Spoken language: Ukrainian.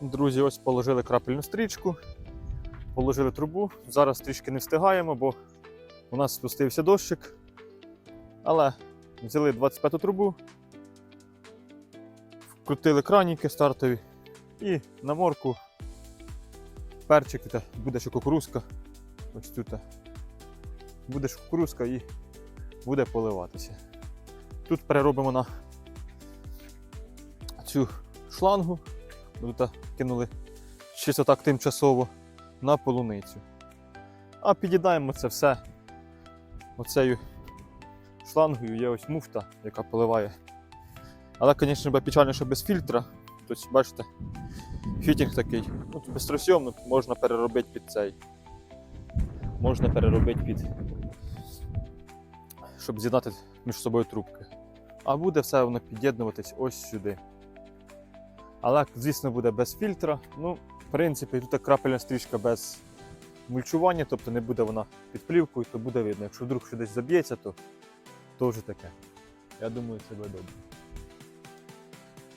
Друзі, ось положили крапельну стрічку, положили трубу. Зараз трішки не встигаємо, бо у нас спустився дощик. Але взяли 25-ту трубу, вкрутили краніки стартові і на морку перчик, та буде ще кукурузка. Ось тут. Буде ж кукурузка і буде поливатися. Тут переробимо на цю шлангу. Тут кинули чисто так тимчасово на полуницю. А під'їдаємо це все оцею шлангою є ось муфта, яка поливає. Але, звісно, печально, що без фільтра. Тобто, бачите, фітінг такий. Ну, безтросйомно можна переробити під цей. Можна переробити під. Щоб з'єднати між собою трубки. А буде все воно під'єднуватись ось сюди. Але, звісно, буде без фільтра. Ну, в принципі, тут крапельна стрічка без мульчування, тобто не буде вона під плівкою, то буде видно. Якщо вдруг що десь заб'ється, то, то вже таке. Я думаю, це буде добре.